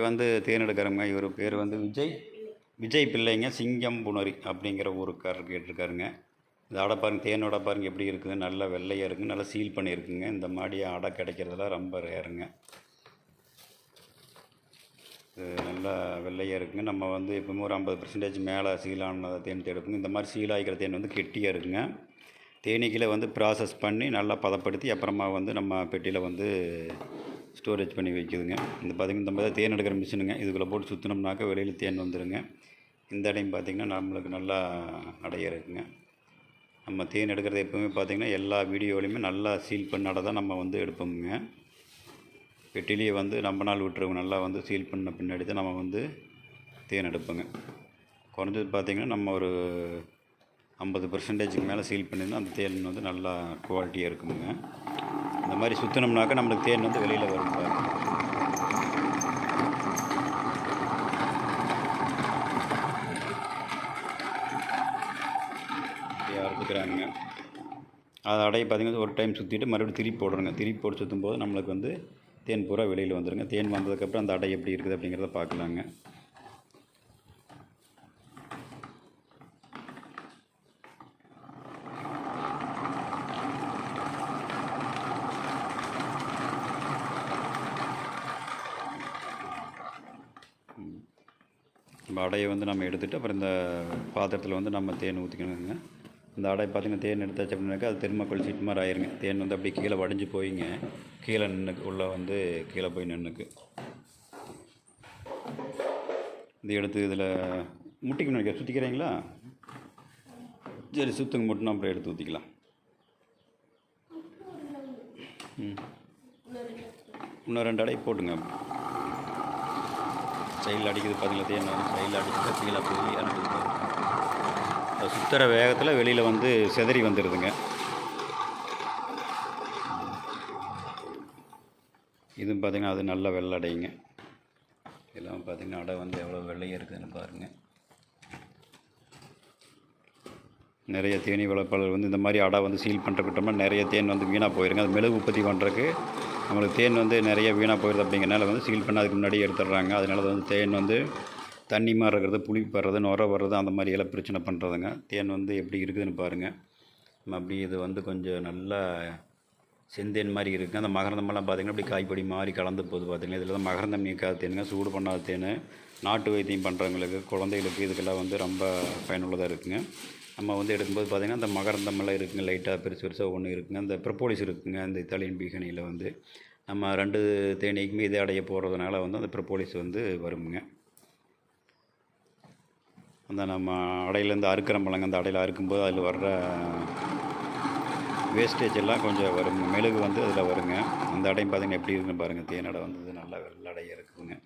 வந்து தேன் இவர் பேர் வந்து விஜய். விஜய் பிள்ளைங்க சிங்கம் புணரி அப்படிங்கிற ஊருக்காரர் கேட்டிருக்காருங்க. இந்த அடை பாருங்க தேனோட பாருங்க எப்படி இருக்குது? நல்லா வெள்ளையாக இருக்குது நல்லா சீல் பண்ணியிருக்குங்க. இந்த மாதிரி அடை கிடைக்கிறதுலாம் ரொம்ப ரேருங்க. இது நல்லா வெள்ளையாக இருக்குங்க. நம்ம வந்து எப்பவுமே ஒரு ஐம்பது பர்சன்டேஜ் மேலே சீலான தேன் எடுப்போங்க. இந்த மாதிரி சீலாகிக்கிற தேன் வந்து கெட்டியாக இருக்குங்க. தேனீக்களை வந்து ப்ராசஸ் பண்ணி நல்லா பதப்படுத்தி அப்புறமா வந்து நம்ம பெட்டியில் வந்து ஸ்டோரேஜ் பண்ணி வைக்குதுங்க. இந்த பார்த்திங்கன்னா இந்த மாதிரி தேன் எடுக்கிற மிஷினுங்க. இதுக்குள்ளே போட்டு சுற்றினோம்னாக்கா வெளியில் தேன் வந்துடுங்க இந்த அடையும் பார்த்திங்கன்னா நம்மளுக்கு நல்லா அடைய இருக்குங்க. நம்ம தேன் எடுக்கிறது எப்போவுமே பார்த்திங்கன்னா எல்லா வீடியோலையுமே நல்லா சீல் பண்ணாட தான் நம்ம வந்து எடுப்போமுங்க. வெட்டிலேயே வந்து ரொம்ப நாள் விட்டுருவோம் நல்லா வந்து சீல் பண்ண பின்னாடி தான் நம்ம வந்து தேன் எடுப்போங்க. குறைஞ்சது பார்த்திங்கன்னா நம்ம ஒரு ஐம்பது பர்சன்டேஜுக்கு மேலே சீல் பண்ணியிருந்தால் அந்த தேன் வந்து நல்லா குவாலிட்டியாக இருக்குங்க. இந்த மாதிரி சுற்றினோம்னாக்கா நம்மளுக்கு தேன் வந்து வெளியில் வரும் அறுத்துக்கிறாங்க அதை அடைய பார்த்திங்கன்னா ஒரு டைம் சுற்றிட்டு மறுபடியும் திருப்பி போடுறோங்க. திருப்பி போட்டு சுற்றும் போது நம்மளுக்கு வந்து தேன் பூரா வெளியில் வந்துடுங்க தேன் வந்ததுக்கப்புறம் அந்த அடை எப்படி இருக்குது அப்படிங்கிறத பார்க்கலாங்க. நம்ம அடையை வந்து நம்ம எடுத்துகிட்டு அப்புறம் இந்த பாத்திரத்தில் வந்து நம்ம தேன் ஊற்றிக்கணுங்க இந்த அடை பார்த்திங்கன்னா தேன் எடுத்தாச்சு அப்படின்னாக்கா அது தெர்மாக்கோல் சீட் மாதிரி ஆயிருங்க. தேன் வந்து அப்படியே கீழே வடிஞ்சு போயிங்க. கீழே நின்றுக்கு உள்ளே வந்து கீழே போய் நின்றுக்கு இது எடுத்து இதில் முட்டிக்கணும் நினைக்கிறேன். சுற்றிக்கிறீங்களா சரி சுற்றுங்க மட்டும் அப்புறம் எடுத்து ஊற்றிக்கலாம் இன்னும் ரெண்டு அடை போட்டுங்க. சைடில் அடிக்குது பார்த்தீங்களா தேன் சைடில் அடிச்சுட்டு கீழே போய் இறங்குது. அது சுற்றுற வேகத்தில் வெளியில் வந்து செதறி வந்துடுதுங்க இதுவும் பார்த்திங்கன்னா அது நல்ல வெள்ளடைங்க. இதெல்லாம் பார்த்திங்கன்னா அடை வந்து எவ்வளோ வெள்ளையாக இருக்குதுன்னு பாருங்கள் நிறைய தேனி வளர்ப்பாளர் வந்து இந்த மாதிரி அடை வந்து சீல் பண்ணுறக்கிட்டோம்னா நிறைய தேன் வந்து வீணாக போயிருங்க. அது மெழுகு உற்பத்தி பண்ணுறக்கு நம்மளுக்கு தேன் வந்து நிறைய வீணாக போயிடுது அப்படிங்கிறனால வந்து சீல் பண்ண அதுக்கு முன்னாடி எடுத்துடுறாங்க. அதனால வந்து தேன் வந்து தண்ணி மாதிரி இருக்கிறது புளிப்பு வர்றது நுர வர்றது அந்த மாதிரி எல்லாம் பிரச்சனை பண்ணுறதுங்க தேன் வந்து எப்படி இருக்குதுன்னு பாருங்கள் அப்படி இது வந்து கொஞ்சம் நல்லா செந்தேன் மாதிரி இருக்குது அந்த மகரந்தமெல்லாம் பார்த்திங்கன்னா அப்படி காய்ப்பொடி மாதிரி கலந்து போகுது பார்த்திங்கன்னா இதில் தான் மகரந்தம் நீக்காத தேனுங்க. சூடு பண்ணாத தேன். நாட்டு வைத்தியம் பண்ணுறவங்களுக்கு குழந்தைகளுக்கு இதுக்கெல்லாம் வந்து ரொம்ப பயனுள்ளதாக இருக்குங்க. நம்ம வந்து எடுக்கும்போது பார்த்திங்கன்னா அந்த மகரந்தமெல்லாம் இருக்குங்க லைட்டாக பெருசு பெருசாக ஒன்று இருக்குங்க. அந்த ப்ரப்போலிஸ் இருக்குங்க அந்த இத்தாலியன் பீகனியில் வந்து. நம்ம ரெண்டு தேனீக்குமே இதே அடைய போடுறதுனால வந்து அந்த ப்ரப்போலிஸ் வந்து வருமுங்க. அந்த நம்ம அடையிலேருந்து அறுக்கிற பழங்க அந்த அடையில் அறுக்கும்போது அதில் வர்ற வேஸ்டேஜ் எல்லாம் கொஞ்சம் வருங்க. மெழுகு வந்து அதில் வருங்க. அந்த அடையும் பார்த்திங்கன்னா எப்படி இருக்குன்னு பாருங்கள் தேனடை வந்தது நல்லா வெள்ளடையாக இருக்குதுங்க.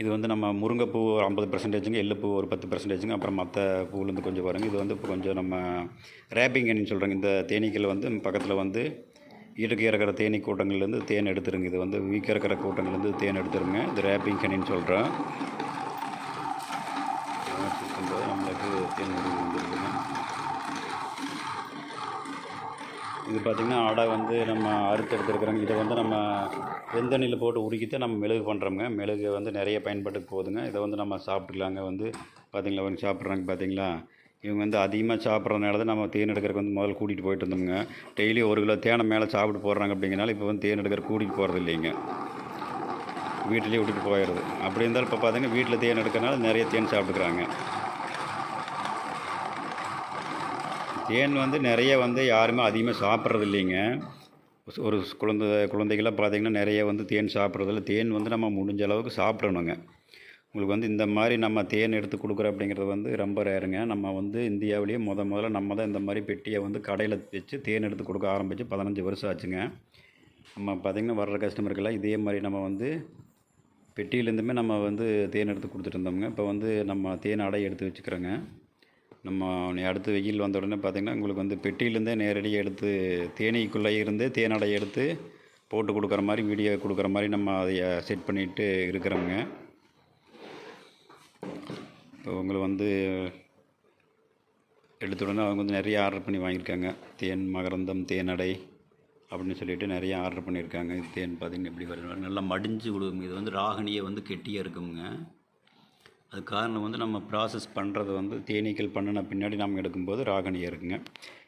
இது வந்து நம்ம முருங்கைப்பூ ஒரு ஐம்பது பர்சன்டேஜுங்க எள்ளுப்பூ ஒரு பத்து பர்சன்டேஜுங்க அப்புறம் மற்ற பூவிலேருந்து கொஞ்சம் வருங்க இது வந்து இப்போ கொஞ்சம் நம்ம ரேப்பிங்கன்னு சொல்கிறோங்க இந்த தேனீக்கள் வந்து பக்கத்தில் வந்து இடுக்கு இறக்குற தேனி கூட்டங்கள்லேருந்து தேன் எடுத்துருங்க. இது வந்து வீக்க இருக்கிற கூட்டங்கள்லேருந்து தேன் எடுத்துருங்க. இது ரேப்பிங் கனின்னு சொல்கிறேன் நம்மளுக்கு தேன் வந்துருக்குங்க. இது பார்த்திங்கன்னா அடை வந்து நம்ம அறுத்து எடுத்துருக்குறோங்க. இதை வந்து நம்ம வெந்தண்ணியில் போட்டு உருக்கித்தான் நம்ம மெழுகு பண்ணுறோங்க மெழுகு வந்து நிறைய பயன்பாட்டுக்கு போகுதுங்க. இதை வந்து நம்ம சாப்பிட்டுக்கலாங்க. வந்து பார்த்திங்களா வந்து சாப்பிட்றாங்க பார்த்தீங்களா இவங்க வந்து அதிகமாக சாப்பிட்றதுனால தான் நம்ம தேன் எடுக்கிறதுக்கு வந்து முதல்ல கூட்டிகிட்டு போயிட்டு இருந்தோம்ங்க. டெய்லி ஒரு கிலோ தேனை மேலே சாப்பிட்டு போடுறாங்க அப்படிங்கிறனால இப்போ வந்து தேன் எடுக்கிற கூட்டிகிட்டு போகிறது இல்லைங்க. வீட்டிலேயே விட்டுட்டு போயிடுது. அப்படி இருந்தாலும் இப்போ பார்த்தீங்கன்னா வீட்டில் தேன் எடுக்கிறனால நிறைய தேன் சாப்பிட்டுக்கிறாங்க. தேன் வந்து நிறைய வந்து யாருமே அதிகமாக சாப்பிட்றது இல்லைங்க ஒரு குழந்தை குழந்தைகளாம் பார்த்திங்கன்னா நிறைய வந்து தேன் சாப்பிட்றதில்ல. தேன் வந்து நம்ம முடிஞ்ச அளவுக்கு சாப்பிடணுங்க. உங்களுக்கு வந்து இந்த மாதிரி நம்ம தேன் எடுத்து கொடுக்குறோம் அப்படிங்கிறது வந்து ரொம்ப ரேருங்க. நம்ம வந்து இந்தியாவிலேயே முத முதல்ல நம்ம தான் இந்த மாதிரி பெட்டியை வந்து கடையில் வச்சு தேன் எடுத்து கொடுக்க ஆரம்பித்து பதினஞ்சு வருஷம் ஆச்சுங்க. நம்ம பார்த்திங்கன்னா வர்ற கஸ்டமருக்கெல்லாம் இதே மாதிரி நம்ம வந்து பெட்டியிலேருந்துமே நம்ம வந்து தேன் எடுத்து கொடுத்துட்டு இருந்தோம்ங்க. இப்போ வந்து நம்ம தேன் அடை எடுத்து வச்சுக்கிறோங்க. நம்ம அடுத்து வெயில் வந்த உடனே பார்த்திங்கன்னா உங்களுக்கு வந்து பெட்டியிலேருந்தே நேரடியாக எடுத்து தேனீக்குள்ளே இருந்தே தேனடை எடுத்து போட்டு கொடுக்குற மாதிரி வீடியோ கொடுக்குற மாதிரி நம்ம அதை செட் பண்ணிட்டு இருக்கிறோங்க. இப்போ உங்களுக்கு வந்து எடுத்த உடனே அவங்க வந்து நிறைய ஆர்டர் பண்ணி வாங்கியிருக்காங்க. தேன் மகரந்தம் தேனடை அப்படின்னு சொல்லிட்டு நிறைய ஆர்டர் பண்ணியிருக்காங்க. தேன் பார்த்திங்கன்னா எப்படி வருது? நல்லா மடிஞ்சு கொடுக்குங்க. இது வந்து ராகினியை வந்து கெட்டியாக இருக்குங்க. அது காரணம் வந்து நம்ம ப்ராசஸ் பண்ணுறது வந்து தேனீக்கள் பண்ணின பின்னாடி நம்ம எடுக்கும்போது ராகனியாக இருக்குங்க.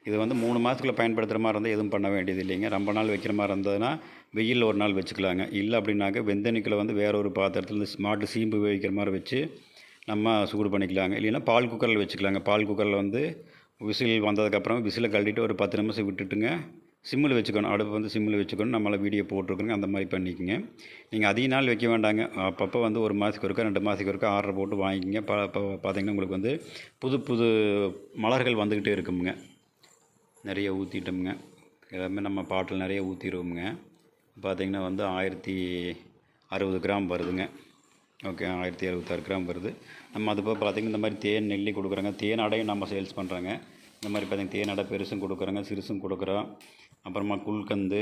இது வந்து மூணு மாதத்துக்குள்ள பயன்படுத்துகிற மாதிரி இருந்தால் எதுவும் பண்ண வேண்டியது இல்லைங்க ரொம்ப நாள் வைக்கிற மாதிரி இருந்ததுன்னா வெயிலில் ஒரு நாள் வச்சுக்கலாங்க. இல்லை அப்படின்னாக்க வெந்தணிக்கில் வந்து வேற ஒரு பாத்திரத்தில் இந்த ஸ்மார்ட் சீம்பு வைக்கிற மாதிரி வச்சு நம்ம சூடு பண்ணிக்கலாங்க. இல்லைன்னா பால் குக்கரில் வச்சுக்கலாங்க. பால் குக்கரில் வந்து விசில் வந்ததுக்கப்புறம் விசிலை கழட்டிட்டு ஒரு பத்து நிமிஷம் விட்டுட்டுங்க. சிம்மில் வச்சுக்கணும். அடுப்பு வந்து சிம்மில் வச்சுக்கணும். நம்மளை வீடியோ போட்டிருக்கோங்க அந்த மாதிரி பண்ணிக்கோங்க. நீங்கள் அதிக நாள் வைக்க வேண்டாங்க. அப்பப்போ வந்து ஒரு மாதத்துக்கு ஒருக்கா ரெண்டு மாதத்துக்கு ஒருக்கா ஆர்டர் போட்டு வாங்கிக்கிங்க. ப இப்போ உங்களுக்கு வந்து புது புது மலர்கள் வந்துக்கிட்டே இருக்குமுங்க. நிறைய ஊற்றிட்டோமுங்க எல்லாமே நம்ம பாட்டில் நிறைய ஊற்றிடுவோமுங்க பார்த்திங்கன்னா வந்து ஆயிரத்தி அறுபது கிராம் வருதுங்க. ஓகே ஆயிரத்தி அறுபத்தாறு கிராம் வருது. நம்ம அது பார்த்திங்கன்னா இந்த மாதிரி தேன் நெல்லி கொடுக்குறாங்க. தேன் அடையும் நம்ம சேல்ஸ் பண்ணுறாங்க இந்த மாதிரி பார்த்திங்கன்னா தேன் அடை பெருசும் கொடுக்குறோங்க சிறுசும் கொடுக்குறோம் அப்புறமா குல்கந்து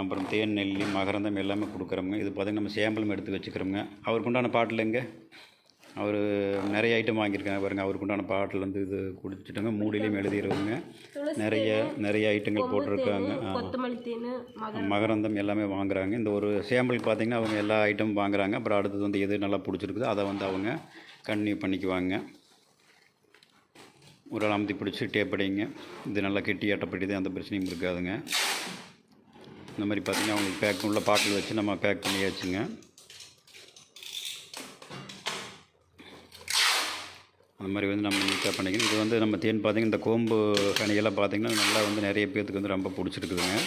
அப்புறம் தேன் நெல்லி மகரந்தம் எல்லாமே கொடுக்குறோங்க இது பார்த்திங்கன்னா நம்ம சேம்பலும் எடுத்து வச்சுக்கிறோங்க அவருக்கு உண்டான பாட்டில் எங்கே? அவர் நிறைய ஐட்டம் வாங்கியிருக்காங்க பாருங்க. அவருக்கு உண்டான பாட்டில் வந்து இது குடிச்சிட்டோங்க மூடிலையும் எழுதிடுவோங்க நிறைய நிறைய ஐட்டங்கள் போட்டிருக்காங்க. மகரந்தம். எல்லாமே வாங்குறாங்க. இந்த ஒரு சேம்பிள் பார்த்தீங்கன்னா அவங்க எல்லா ஐட்டமும் வாங்குறாங்க. அப்புறம் அடுத்தது வந்து எது நல்லா பிடிச்சிருக்குதோ அதை வந்து அவங்க கன்டினியூ பண்ணிக்குவாங்க. ஒரு ஆள் அமுத்தி பிடிச்சி டேப் அடிங்க இது நல்லா கெட்டி அட்டப்படிது அந்த பிரச்சனையும் இருக்காதுங்க. இந்த மாதிரி பார்த்தீங்கன்னா அவங்களுக்கு பேக் உள்ள பாட்டில் வச்சு நம்ம பேக் பண்ணியாச்சுங்க. அந்த மாதிரி வந்து நம்ம நீட்டாக பண்ணிக்கணும். இது வந்து நம்ம தேன் பார்த்திங்கன்னா இந்த கோம்பு கனியெல்லாம் பார்த்திங்கன்னா நல்லா வந்து நிறைய பேர்த்துக்கு வந்து ரொம்ப பிடிச்சிருக்குதுங்க.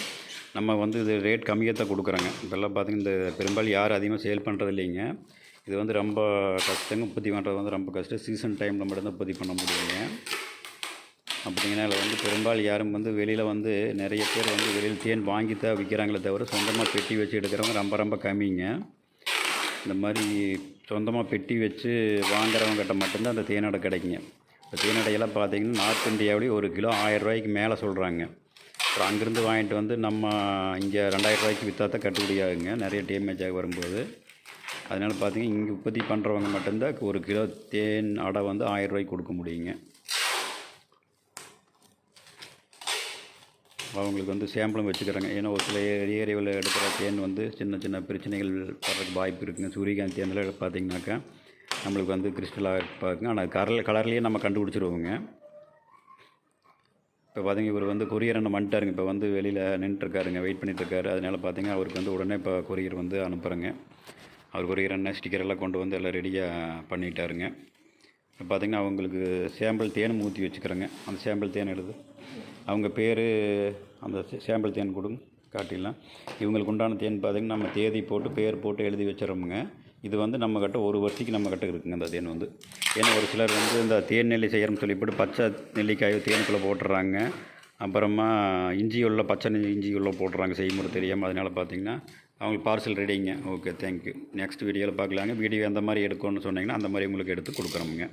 நம்ம வந்து இது ரேட் கம்மியாக தான் கொடுக்குறாங்க. இப்போல்லாம் பார்த்திங்கன்னா இந்த பெரும்பாலும் யாரும் அதிகமாக சேல் பண்ணுறது இல்லைங்க. இது வந்து ரொம்ப கஷ்டங்க. உற்பத்தி பண்ணுறது வந்து ரொம்ப கஷ்டம். சீசன் டைமில் மட்டும்தான் உற்பத்தி பண்ண முடியுங்க. அப்படிங்கன்னா அதில் வந்து பெரும்பாலும் யாரும் வந்து வெளியில் வந்து நிறைய பேர் வந்து வெளியில் தேன் வாங்கி தான் விற்கிறாங்களே தவிர சொந்தமாக பெட்டி வச்சு எடுக்கிறவங்க ரொம்ப ரொம்ப கம்மிங்க. இந்த மாதிரி சொந்தமாக பெட்டி வச்சு வாங்குறவங்ககிட்ட மட்டும்தான் அந்த தேனடை கிடைக்குங்க. இப்போ தேனடையெல்லாம் பார்த்தீங்கன்னா நார்த் இந்தியாவிலேயே ஒரு கிலோ ஆயிரம் ரூபாய்க்கு மேலே சொல்கிறாங்க அப்புறம் அங்கேருந்து வாங்கிட்டு வந்து நம்ம இங்கே ரெண்டாயிரம் ரூபாய்க்கு விற்றா தான் கட்டுப்படி ஆகுங்க. நிறைய டேமேஜ் ஆகி வரும்போது. அதனால் பார்த்தீங்கன்னா இங்கே உற்பத்தி பண்ணுறவங்க மட்டும்தான் ஒரு கிலோ தேன் அடை வந்து ஆயிரம் ரூபாய்க்கு கொடுக்க முடியுங்க. அவங்களுக்கு வந்து சேம்பிளும் வச்சுக்கிறாங்க. ஏன்னா ஒரு சில ஏரியாவில் எடுக்கிற தேன் வந்து சின்ன சின்ன பிரச்சனைகள் வர்றதுக்கு வாய்ப்பு இருக்குங்க. சூரியகாந்தி தேனில் பார்த்தீங்கன்னாக்கா நம்மளுக்கு வந்து கிறிஸ்டலாக இருப்பாங்க. ஆனால் கலர் கலர்லேயே நம்ம கண்டுபிடிச்சிருவோங்க. இப்போ பார்த்தீங்க இவர் வந்து கொரியர் என்ன வந்துட்டாருங்க. இப்போ வந்து வெளியில் நின்றுட்டுருக்காருங்க வெயிட் பண்ணிட்டுருக்காரு. அதனால் பார்த்திங்க அவருக்கு வந்து உடனே இப்போ கொரியர் வந்து அனுப்புகிறேங்க அவர் கொரியர் என்ன ஸ்டிக்கர் எல்லாம் கொண்டு வந்து எல்லாம் ரெடியாக பண்ணிட்டாருங்க. இப்போ பார்த்திங்கன்னா அவங்களுக்கு சேம்பிள் தேன் ஊற்றி வச்சுக்கிறேங்க. அந்த சேம்பிள் தேன் எடுத்து. அவங்க பேர் அந்த சேம்பிள் தேன் கொடுங்க காட்டிடலாம். இவங்களுக்கு உண்டான தேன் பார்த்தீங்கன்னா நம்ம தேதி போட்டு பேர் போட்டு எழுதி வச்சிடறோமுங்க. இது வந்து நம்மக்கிட்ட ஒரு வருஷத்துக்கு நம்மக்கிட்ட இருக்குங்க அந்த தேன் வந்து. ஏன்னா ஒரு சிலர் வந்து இந்த தேன் நெல்லி செய்கிறோம்னு சொல்லிவிட்டு பச்சை நெல்லிக்காய் தேனுக்குள்ளே போட்டுறாங்க. அப்புறமா இஞ்சி உள்ள பச்சை இஞ்சி உள்ள போடுறாங்க செய்முறை தெரியாமல் அதனால் பார்த்தீங்கன்னா அவங்களுக்கு பார்சல் ரெடிங்க ஓகே தேங்க்யூ நெக்ஸ்ட் வீடியோவில் பார்க்கலாங்க வீடியோ எந்த மாதிரி எடுக்கணும்னு சொன்னீங்கன்னா அந்த மாதிரி உங்களுக்கு எடுத்து கொடுக்குறோமுங்க.